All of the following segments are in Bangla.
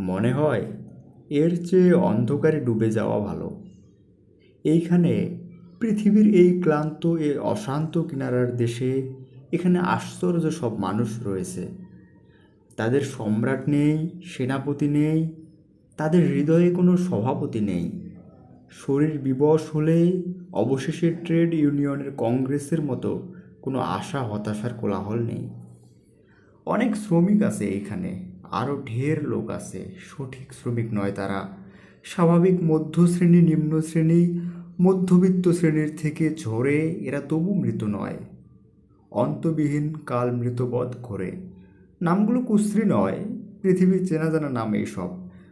মনে হয় এর চেয়ে অন্ধকারে ডুবে যাওয়া ভালো। এইখানে পৃথিবীর এই ক্লান্ত, এ অশান্ত কিনারার দেশে এখানে আশ্চর্য সব মানুষ রয়েছে। তাদের সম্রাট নেই, সেনাপতি নেই, তাদের হৃদয়ে কোনো সভাপতি নেই। শরীর বিবশ হলে অবশেষে ট্রেড ইউনিয়নের কংগ্রেসের মতো কোনো আশা হতাশার কোলাহল নেই। অনেক শ্রমিক আছে এখানে আরও ঢের লোক আছে। সঠিক শ্রমিক নয় তারা। স্বাভাবিক মধ্যশ্রেণী নিম্ন শ্রেণি মধ্যবিত্ত শ্রেণির থেকে ঝরে এরা তবু মৃত নয়। অন্তবিহীন কাল মৃতবধ করে। নামগুলো কুশ্রী নয়। পৃথিবীর চেনা জানা নাম এইসব।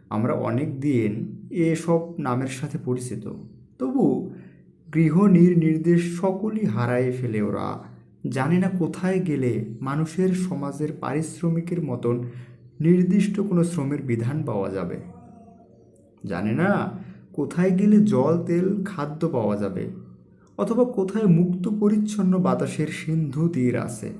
আমরা অনেক দিন এসব নামের সাথে পরিচিত। তবু গৃহ নির্দেশ সকলই হারায় ফেলে ওরা। জানে না কোথায় গেলে মানুষের সমাজের পারিশ্রমিকের মতন নির্দিষ্ট কোনো শ্রমের বিধান পাওয়া যাবে। জানে না কোথায় গেলে জল, তেল, খাদ্য পাওয়া যাবে অথবা কোথায় মুক্ত, পরিচ্ছন্ন বাতাসের সিন্ধু তীর আছে।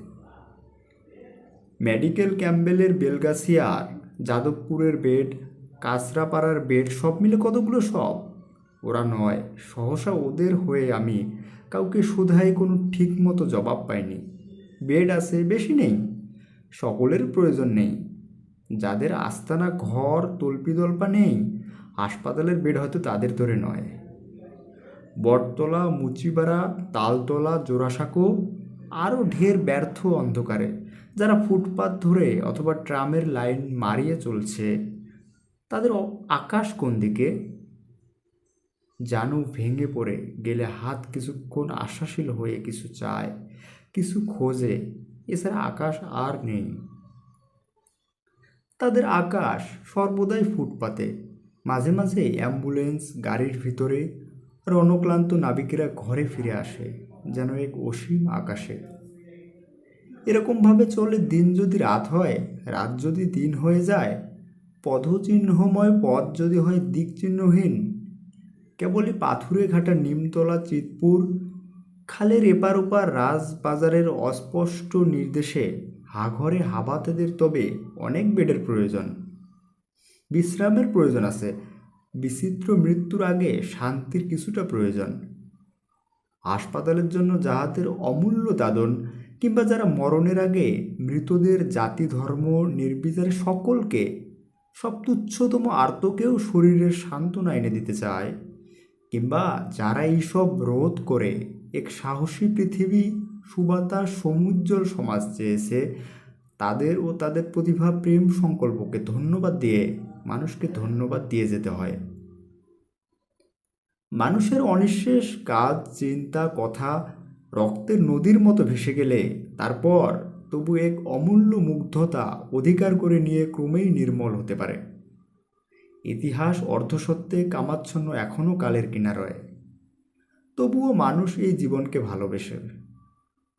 মেডিকেল ক্যাম্বেলের বেলগাছিয়ার, যাদবপুরের বেড, কাঁচরাপাড়ার বেড, সব মিলে কতগুলো সব? ওরা নয়, সহসা ওদের হয়ে আমি কাউকে শুধাই কোনো ঠিক মতো জবাব পাইনি। বেড আছে, বেশি নেই, সকলের প্রয়োজন নেই। যাদের আস্তানা, ঘর তল্পিদল্পা নেই, হাসপাতালের বেড হয়তো তাদের ধরে নয়। বটতলা মুচিপাড়া তালতলা, জোড়াসাঁকো আরও ঢের ব্যর্থ অন্ধকারে, যারা ফুটপাত ধরে অথবা ট্রামের লাইন মারিয়ে চলছে। তাদের আকাশ কোন দিকে? জানু ভেঙে পড়ে, গেলে হাত কিছুক্ষণ আশাশীল হয়ে কিছু চায়, কিছু খোঁজে, এছাড়া আকাশ আর নেই। তাদের আকাশ সর্বদাই ফুটপাতে। মাঝে মাঝে অ্যাম্বুলেন্স, গাড়ির ভিতরে আর অনক্লান্ত নাবিকেরা ঘরে ফিরে আসে, যেন এক অসীম আকাশে। এরকমভাবে চলে দিন যদি রাত হয়, রাত যদি দিন হয়ে যায়, পদচিহ্নময় পথ যদি হয় দিকচিহ্নহীন। কেবলই পাথুরে ঘাটা নিমতলা চিতপুর, খালের এপার ওপার রাজবাজারের অস্পষ্ট নির্দেশে হাঘরে হাবাতেদের তবে অনেক বেডের প্রয়োজন। বিশ্রামের প্রয়োজন আছে। বিচিত্র মৃত্যুর আগে শান্তির কিছুটা প্রয়োজন। হাসপাতালের জন্য যাহাদের অমূল্য দাদন কিংবা যারা মরণের আগে মৃতদের জাতি, ধর্ম, নির্বিচারে সকলকে সব তুচ্ছতম আর্তকেও শরীরের সান্ত্বনা এনে দিতে চায়, কিংবা যারা এইসব রোধ করে এক সাহসী পৃথিবী সুবাতাস সমুজ্জ্বল সমাজ চেয়েছে তাদের ও তাদের প্রতিভা, প্রেম সংকল্পকে ধন্যবাদ দিয়ে, মানুষকে ধন্যবাদ দিয়ে যেতে হয়। মানুষের অনিঃশেষ কাজ, চিন্তা, কথা রক্তের নদীর মতো ভেসে গেলে তারপর তবু এক অমূল্য মুগ্ধতা অধিকার করে নিয়ে ক্রমেই নির্মল হতে পারে। ইতিহাস অর্ধসত্যে কামাচ্ছন্ন এখনও কালের কিনারয়। তবুও মানুষ এই জীবনকে ভালোবেসে।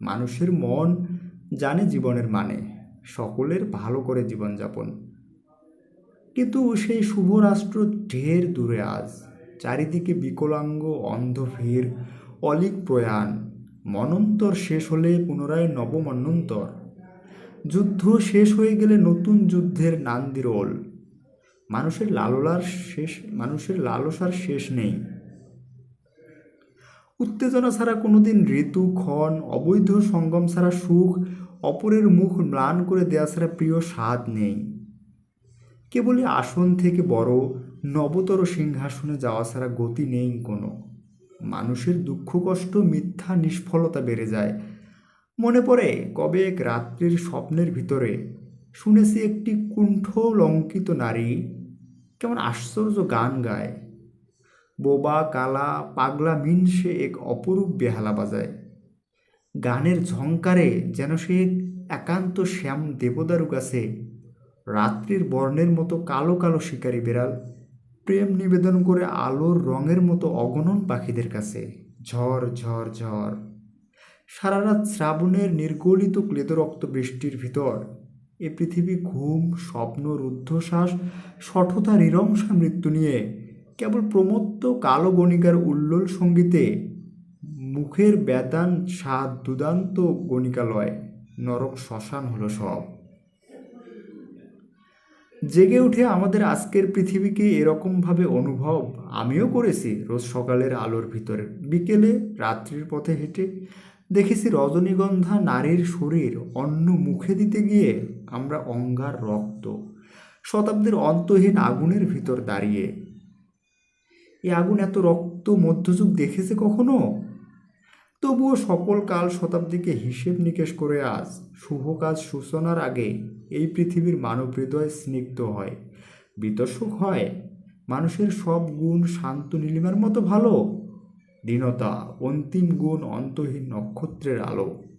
মানুষের মন জানে জীবনের মানে সকলের ভালো করে জীবনযাপন। কিন্তু সেই শুভ রাষ্ট্র ঢের দূরে আজ। চারিদিকে বিকলাঙ্গ অন্ধ ভিড় অলিক প্রয়াণ। মনন্তর শেষ হলে পুনরায় নবমন্বন্তর। যুদ্ধ শেষ হয়ে গেলে নতুন যুদ্ধের নান্দিরোল। মানুষের লাললার শেষ, মানুষের লালসার শেষ নেই। উত্তেজনা ছাড়া কোনোদিন ঋতু, ক্ষণ, অবৈধ সঙ্গম ছাড়া সুখ, অপরের মুখ ম্লান করে দেয়া ছাড়া প্রিয় স্বাদ নেই। কেবলই আসন থেকে বড়, নবতর সিংহাসনে যাওয়া ছাড়া গতি নেই কোনো। মানুষের দুঃখ, কষ্ট, মিথ্যা, নিষ্ফলতা বেড়ে যায়। মনে পড়ে কবে এক রাত্রির স্বপ্নের ভিতরে শুনেছি একটি কুণ্ঠ লঙ্কিত নারী কেমন আশ্চর্য গান গায়। বোবা, কালা, পাগলা মিনসে এক অপরূপ বেহালা বাজায়। গানের ঝংকারে যেন সে একান্ত শ্যাম দেবদারু কাছে রাত্রির বর্ণের মতো কালো কালো শিকারী বেড়াল। প্রেম নিবেদন করে আলোর রঙের মতো অগণন পাখিদের কাছে। ঝড় ঝড় ঝড়। সারা রাত শ্রাবণের নির্গলিত ক্লেদরক্ত বৃষ্টির ভিতর। এ পৃথিবী ঘুম, স্বপ্ন, রুদ্ধশ্বাস শঠতা নিরংসা মৃত্যু নিয়ে কেবল প্রমত্ত কালো গণিকার উল্লোল সঙ্গীতে মুখের বেদান স্বাদ দুদান্ত গণিকালয়, নরক শ্মশান হলো সব। জেগে উঠে আমাদের আজকের পৃথিবীকে এরকমভাবে অনুভব? আমিও করেছি রোজ সকালের আলোর ভিতরে। বিকেলে রাত্রির পথে হেঁটে দেখেছি রজনীগন্ধা নারীর শরীর অন্য মুখে দিতে গিয়ে আমরা অঙ্গার রক্ত, শতাব্দীর অন্তহীন আগুনের ভিতর দাঁড়িয়ে। এই আগুন এত রক্ত মধ্যযুগ দেখেছে কখনো? তবুও সকল কাল শতাব্দীকে হিসেব নিকেশ করে আজ, শুভ কাজ সূচনার আগে এই পৃথিবীর মানব হৃদয় স্নিগ্ধ হয়, বিতর্ষক হয়, মানুষের সব গুণ শান্ত নীলিমার মতো ভালো, দীনতা অন্তিম গুণ অন্তহীন নক্ষত্রের আলো।